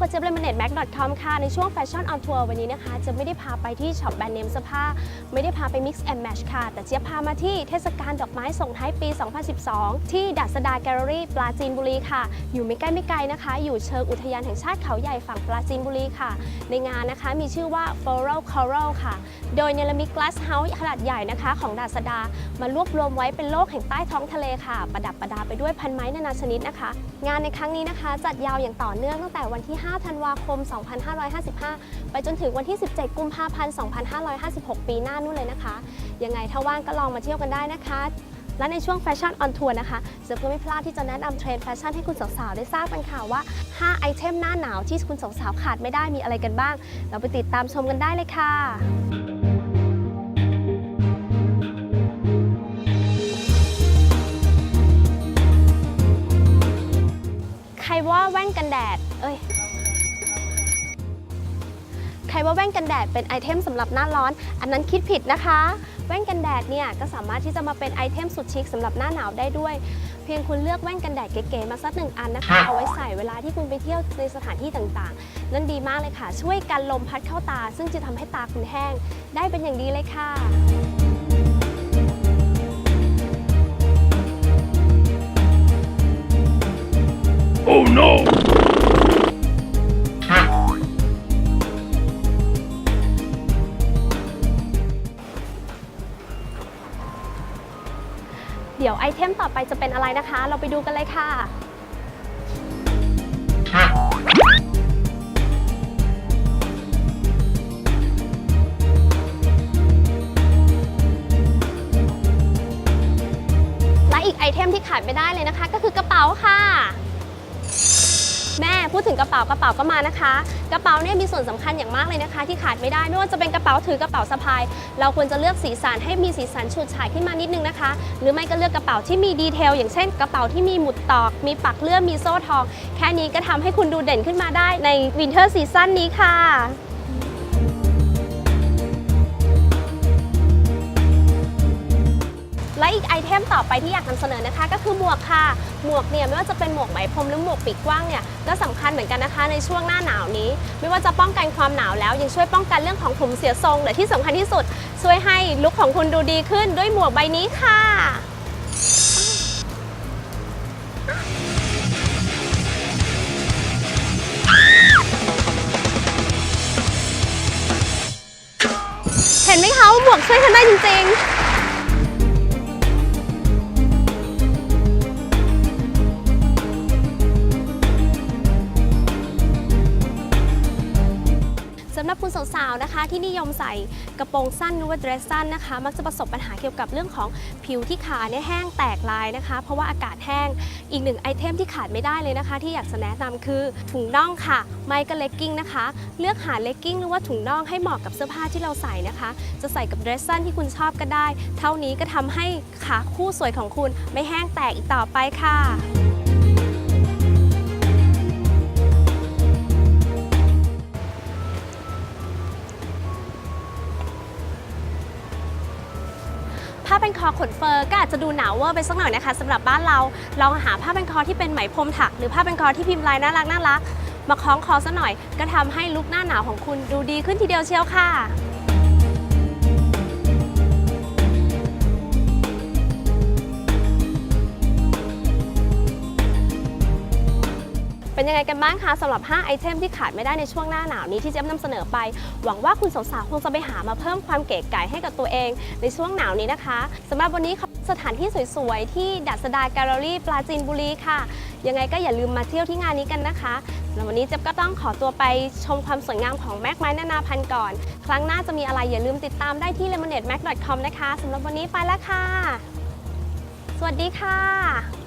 lemonademac.com ค่ะ ในช่วง Fashion on Tour วันนี้นะคะจะไม่ได้พาไปที่ช็อปแบรนด์เนมเสื้อผ้า ไม่ได้พาไป Mix and Match ค่ะ แต่เจะพามาที่เทศกาลดอกไม้ส่งท้ายปี 2012 ที่ดัสดาแกลเลอรี่ปราจีนบุรีค่ะ อยู่ไม่ใกล้ไม่ไกลนะคะ อยู่เชิงอุทยานแห่งชาติเขาใหญ่ฝั่งปราจีนบุรีค่ะ ในงานนะคะมีชื่อว่า Floral Coral ค่ะ โดยเนลมิต Glass House ขนาดใหญ่นะคะ ของดัสดามารวบรวมไว้เป็นโลกแห่งใต้ท้องทะเลค่ะ ประดับประดาไปด้วยพันไม้นานาชนิดนะคะ งานในครั้งนี้นะคะ จัดยาวอย่างต่อเนื่องตั้งแต่วันที่5ธันวาคม 2555 ไปจนถึงวันที่ 17 กุมภาพันธ์ 2556 ปีหน้านู่นเลยนะคะ ยังไงถ้าว่างก็ลองมาเที่ยวกันได้นะคะ และในช่วงแฟชั่นออนทัวร์นะคะเสือก็ไม่พลาดที่จะแนะนำเทรนด์แฟชั่นให้คุณสาวๆ ได้ทราบกันค่ะว่า 5 ไอเทมหน้าหนาวที่คุณสาวๆขาดไม่ได้มีอะไรกันบ้าง เราไปติดตามชมกันได้เลยค่ะใครว่าแว่นกันแดด เอ้ย ใครว่าแว่นกันแดดเป็นไอเทมสำหรับหน้าร้อน อันนั้นคิดผิดนะคะ แว่นกันแดดเนี่ยก็สามารถที่จะมาเป็นไอเทมสุดชิคสำหรับหน้าหนาวได้ด้วย เพียงคุณเลือกแว่นกันแดดเก๋ๆมาสักหนึ่งอันนะคะ เอาไว้ใส่เวลาที่คุณไปเที่ยวในสถานที่ต่างๆ นั่นดีมากเลยค่ะ ช่วยกันลมพัดเข้าตา ซึ่งจะทำให้ตาคุณแห้ง ได้เป็นอย่างดีเลยค่ะ Oh no! เดี๋ยวไอเทมต่อไปจะเป็นอะไรนะคะ เราไปดูกันเลยค่ะ และอีกไอเทมที่ขาดไม่ได้เลยนะคะ ก็คือกระเป๋าค่ะ แม่พูดถึงกระเป๋ากระเป๋าก็มานะคะ กระเป๋าเนี่ยมีส่วนสำคัญอย่างมากเลยนะคะ ที่ขาดไม่ได้ไม่ว่าจะเป็นกระเป๋าถือกระเป๋าสะพาย เราควรจะเลือกสีสันให้มีสีสันฉูดฉาดขึ้นมานิดนึงนะคะ หรือไม่ก็เลือกกระเป๋าที่มีดีเทลอย่างเช่น กระเป๋าที่มีหมุดตอก มีปักเลื่อมมีโซ่ทอง แค่นี้ก็ทำให้คุณดูเด่นขึ้นมาได้ในวินเทอร์ซีซั่นนี้ค่ะ และอีกไอเทมต่อไปที่อยากนำเสนอนะคะ ก็คือหมวกค่ะ หมวกเนี่ยไม่ว่าจะเป็นหมวกไหมพรมหรือหมวกปีกกว้างเนี่ยก็สำคัญเหมือนกันนะคะในช่วงหน้าหนาวนี้ ไม่ว่าจะป้องกันความหนาวแล้ว ยังช่วยป้องกันเรื่องของผมเสียทรงและที่สำคัญที่สุด ช่วยให้ลุคของคุณดูดีขึ้นด้วยหมวกใบนี้ค่ะเห็นไหมคะว่าหมวกช่วยฉันได้จริงๆ หรับคุณสาวๆนะคะ ที่นิยมใส่กระโปรงสั้นหรือว่าเดรสสั้นนะคะ มักจะประสบปัญหาเกี่ยวกับเรื่องของผิวที่ขาเนี่ยแห้งแตกลายนะคะ เพราะว่าอากาศแห้งอีกหนึ่งไอเทมที่ขาดไม่ได้เลยนะคะ ที่อยากจะแนะนำคือถุงน่องค่ะไม่ก็เลกกิ้งนะคะ เลือกหาเลกกิ้งหรือว่าถุงน่องให้เหมาะกับเสื้อผ้าที่เราใส่นะคะ จะใส่กับเดรสสั้นที่คุณชอบก็ได้ เท่านี้ก็ทำให้ขาคู่สวยของคุณไม่แห้งแตกอีกต่อไปค่ะ คอขนเฟอร์ก็อาจจะดูหนาวเวอร์ไปสักหน่อยนะคะสำหรับบ้านเราลองหาผ้าเป็นคอที่เป็นไหมพรมถัก หรือผ้าเป็นคอที่พิมพ์ลายน่ารักน่ารักมาคล้องคอซะหน่อย ก็ทำให้ลุคหน้าหนาวของคุณดูดีขึ้นทีเดียวเชียวค่ะ เป็นยังไงกันบ้างคะสำหรับ 5 ไอเทมที่ขาดไม่ได้ในช่วงหน้าหนาวนี้ที่เจ๊ยบนำเสนอไป หวังว่าคุณสาวๆคงจะไปหามาเพิ่มความเก๋ไก๋ให้กับตัวเอง ในช่วงหนาวนี้นะคะสำหรับวันนี้ขอบสถานที่สวยๆ ที่ดัสดาแกลเลอรี่ปราจีนบุรีค่ะ ยังไงก็อย่าลืมมาเที่ยวที่งานนี้กันนะคะสำหรับวันนี้เจ๊ยบก็ต้องขอตัวไปชมความสวยงามของแม็กไม้นานาพันธุ์ก่อน ครั้งหน้าจะมีอะไรอย่าลืมติดตามได้ที่ lemonademac.com นะคะสำหรับวันนี้ไปแล้วค่ะ สวัสดีค่ะ